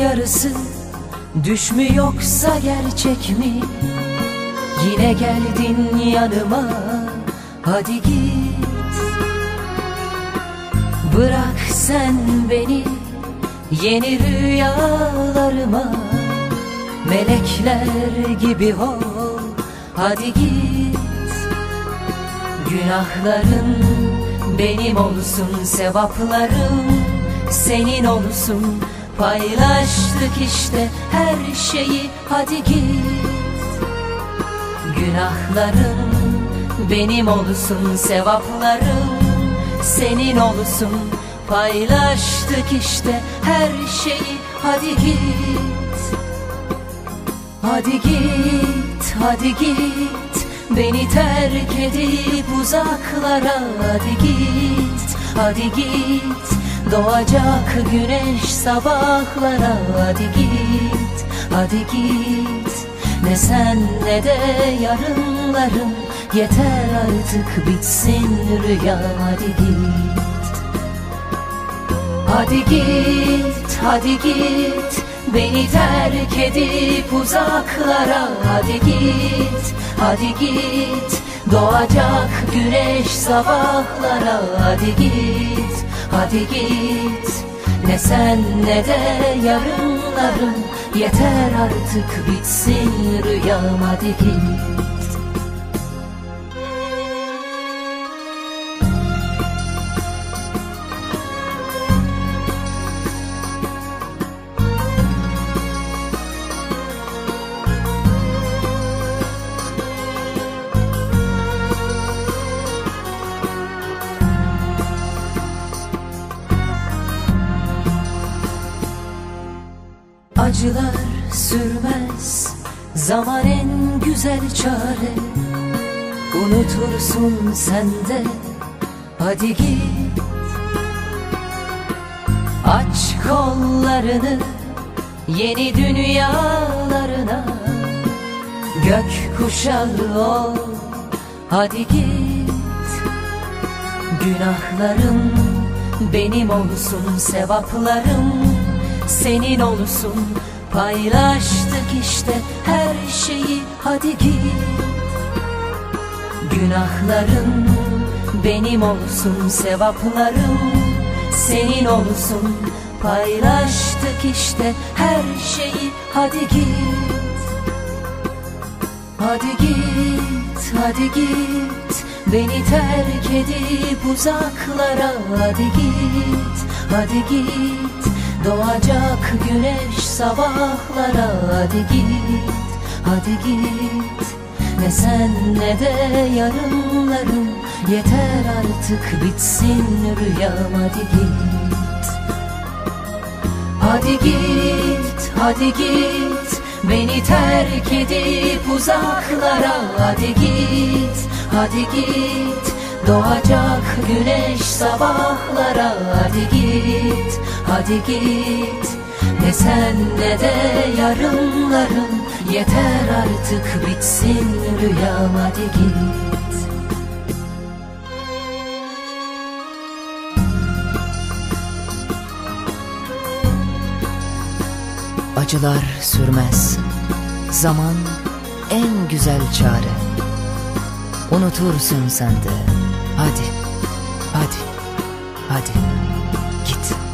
yarısı Düş mü yoksa gerçek mi? Yine geldin yanıma Hadi git. Bırak sen beni Yeni rüyalarıma. Melekler gibi ol Hadi git. Günahların benim olsun Sevaplarım senin olsun Paylaştık işte her şeyi Hadi git. Günahlarım benim olsun Sevaplarım senin olsun. Paylaştık işte her şeyi Hadi git. Hadi git, hadi git. Beni terk edip uzaklara Hadi git, hadi git Doğacak güneş sabahlara Hadi git, hadi git. Ne sen ne de yarınlarım Yeter artık bitsin rüya Hadi git. Hadi git, hadi git Beni terk edip uzaklara Hadi git, hadi git. Doğacak güneş sabahlara Hadi git, hadi git. Ne sen ne de yarınlarım Yeter artık bitsin rüyam. Hadi git Acılar sürmez. Zaman en güzel çare. Unutursun sen de. Hadi git. Aç kollarını Yeni dünyalarına. Gök kuşağı ol. Hadi git. Günahlarım benim olsun sevaplarım senin olsun. Paylaştık işte her şeyi hadi git. Günahlarım benim olsun sevaplarım senin olsun. Paylaştık işte her şeyi hadi git. Hadi git, hadi git. Beni terk edip uzaklara Hadi git, hadi git Doğacak güneş sabahlara Hadi git, hadi git. Ne sen ne de yarınlarım Yeter artık bitsin rüyam Hadi git. Hadi git, hadi git Beni terk edip uzaklara Hadi git, hadi git Doğacak güneş sabahlara Hadi git, hadi git Ne sen ne de yarınlarım Yeter artık bitsin rüyam Hadi git Acılar sürmez. Zaman en güzel çare. Unutursun sen de. Hadi, hadi, hadi. Git.